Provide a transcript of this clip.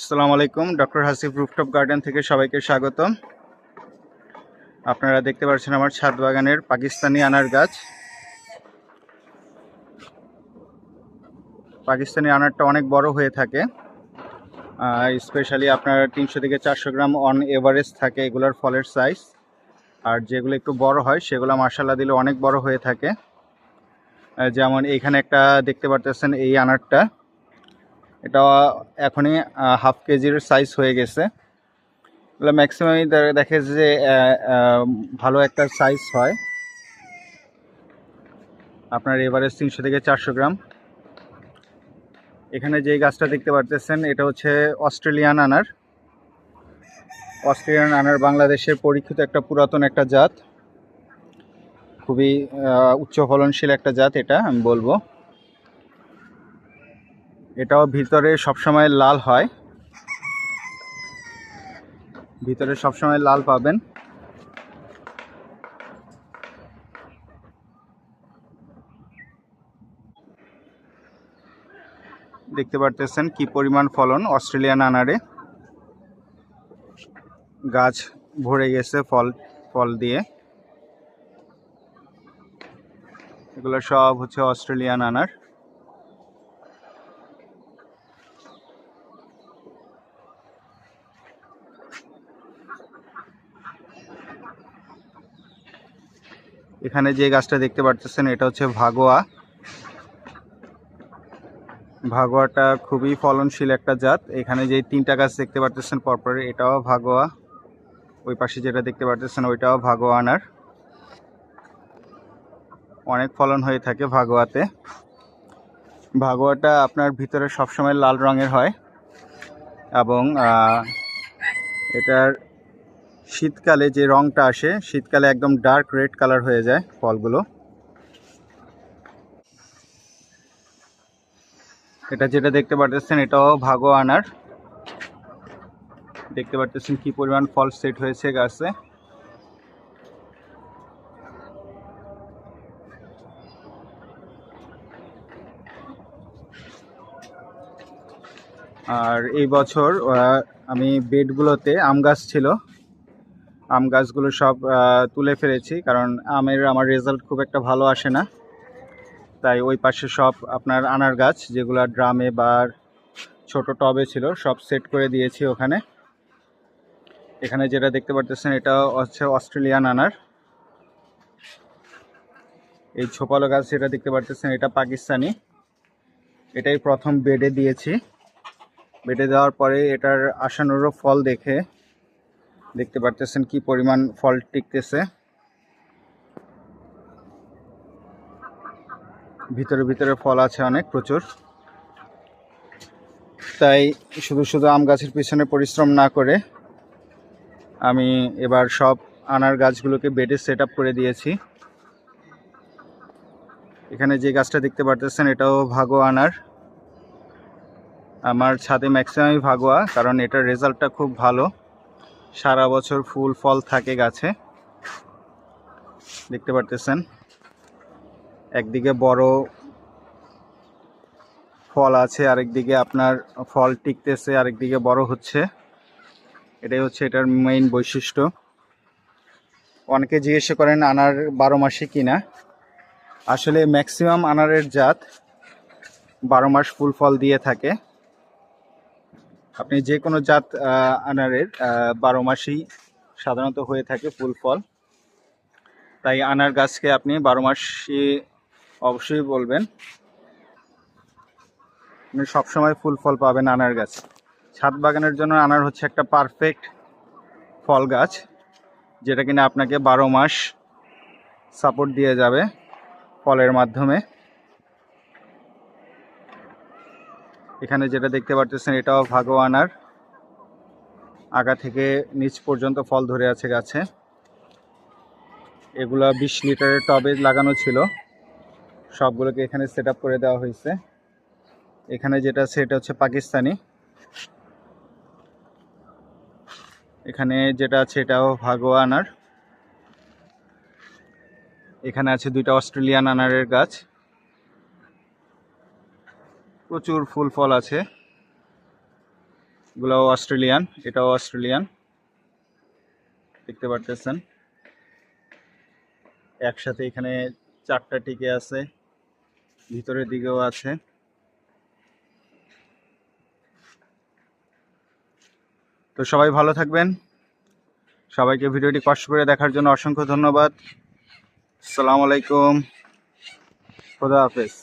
আসসালামু আলাইকুম, doctor Hasif rooftop garden থেকে সবাইকে স্বাগতম। আপনারা দেখতে পাচ্ছেন আমার ছাদ বাগানের পাকিস্তানি আনার গাছ। পাকিস্তানি আনারটা অনেক বড় হয়ে থাকে। স্পেশালি আপনার তিনশো থেকে চারশো গ্রাম অন এভারেজ থাকে এগুলোর ফলের সাইজ আর যেগুলো একটু বড় হয়, সেগুলো মার্শাল্লাহ দিলে অনেক বড় হয়ে থাকে। যেমন এইখানে একটা দেখতে পারতেছেন এই আনারটা। এটা এখনই হাফ কেজির সাইজ হয়ে গেছে। এগুলো ম্যাক্সিমামই দেখে যে ভালো একটা সাইজ হয়। আপনার এভারেজ তিনশো থেকে চারশো গ্রাম। এখানে যে গাছটা দেখতে পারতেছেন, এটা হচ্ছে অস্ট্রেলিয়ান আনার। অস্ট্রেলিয়ান আনার বাংলাদেশের পরীক্ষিত একটা পুরাতন একটা জাত। খুবই উচ্চ ফলনশীল একটা জাত এটা, আমি বলব। এটাও ভিতরে সবসময় লাল হয়। ভিতরে সবসময় লাল পাবেন। দেখতে পারতেছেন কি পরিমাণ ফলন অস্ট্রেলিয়ান আনারে। গাছ ভরে গেছে ফল ফল দিয়ে। এগুলো সব হচ্ছে অস্ট্রেলিয়ান আনার। এখানে যে গাছটা দেখতে পারতেছেন, এটা হচ্ছে ভাগোয়া। ভাগোয়াটা খুবই ফলনশীল একটা জাত। এখানে যে তিনটা গাছ দেখতে পারতেছেন পরপর, এটাও ভাগোয়া। ওই পাশে যেটা দেখতে পারতেছেন, ওইটাও ভাগোয়া আনার। অনেক ফলন হয়ে থাকে ভাগোয়াতে। ভাগোয়াটা আপনার ভিতরে সবসময় লাল রঙের হয় এবং এটার শীতকালে যে রংটা আসে, শীতকালে একদম ডার্ক রেড কালার হয়ে যায় ফলগুলো। এটা যেটা দেখতে পারতেছেন, এটাও ভাগো আনার। দেখতে পারতেছেন কি পরিমাণ ফল সেট হয়েছে গাছে। আর এই বছর আমি বেডগুলোতে আম গাছ ছিল। আম গাছগুলো সব তুলে ফেলেছি, কারণ আমের, আমার রেজাল্ট খুব একটা ভালো আসে না। তাই ওই পাশে সব আপনার আনার গাছ, যেগুলো ড্রামে বা ছোট টবে ছিল, সব সেট করে দিয়েছি ওখানে। এখানে যেটা দেখতে পারতেছেন, এটা হচ্ছে অস্ট্রেলিয়ান আনার। এই ছোপালো গাছ যেটা দেখতে পারতেছেন, এটা পাকিস্তানি। এটাই প্রথম বেডে দিয়েছি। বেডে দেওয়ার পরে এটার আশানুরূপ ফল দেখে দেখতে পারতেছেন কি পরিমাণ ফল টিকতেছে। ভিতরে ভিতরে ফল আছে অনেক, প্রচুর। তাই শুধু শুধু আম গাছের পিছনে পরিশ্রম না করে আমি এবার সব আনার গাছগুলোকে বেডে সেট করে দিয়েছি। এখানে যে গাছটা দেখতে পারতেছেন এটাও ভাগো আনার। আমার ছাদে ম্যাক্সিমামই ভাগোয়া, কারণ এটার রেজাল্টটা খুব ভালো। সারা বছর ফুল ফল থাকে গাছে। দেখতে পারতেছেন? একদিকে বড় ফল আছে, আরেকদিকে আপনার ফল টিকতেছে, আরেকদিকে বড় হচ্ছে। এটাই হচ্ছে এটার মেইন বৈশিষ্ট্য। অনেকে জিজ্ঞেস করেন আনার বারো মাসে কিনা। আসলে ম্যাক্সিমাম আনারের জাত বারো মাস ফুল ফল দিয়ে থাকে। আপনি যে কোনো জাত আনারের বারো মাসেই সাধারণত হয়ে থাকে ফুল ফল। তাই আনার গাছকে আপনি বারো মাসই অবশ্যই বলবেন, আপনি সবসময় ফুল ফল পাবেন আনার গাছ। ছাদ বাগানের জন্য আনার হচ্ছে একটা পারফেক্ট ফল গাছ, যেটা কিনা আপনাকে বারো মাস সাপোর্ট দিয়ে যাবে ফলের মাধ্যমে। এখানে যেটা দেখতে পারতেছেন, এটাও ভাগো আনার আগা থেকে নিচ পর্যন্ত ফল ধরে আছে গাছে। এগুলা বিশ লিটারের টবে লাগানো ছিল। সবগুলোকে এখানে সেট করে দেওয়া হয়েছে। এখানে যেটা আছে, এটা হচ্ছে পাকিস্তানি। এখানে যেটা আছে, এটাও ভাগো আনার এখানে আছে দুইটা অস্ট্রেলিয়ান আনারের গাছ। প্রচুর ফুল ফল আছে। এগুলাও অস্ট্রেলিয়ান, এটাও অস্ট্রেলিয়ান। দেখতে পারতেছেন। একসাথে এখানে চারটা টিকে আছে, ভিতরের দিকেও আছে। তো সবাই ভালো থাকবেন। সবাইকে ভিডিওটি কষ্ট করে দেখার জন্য অসংখ্য ধন্যবাদ। সালাম আলাইকুম। খোদা হাফেজ।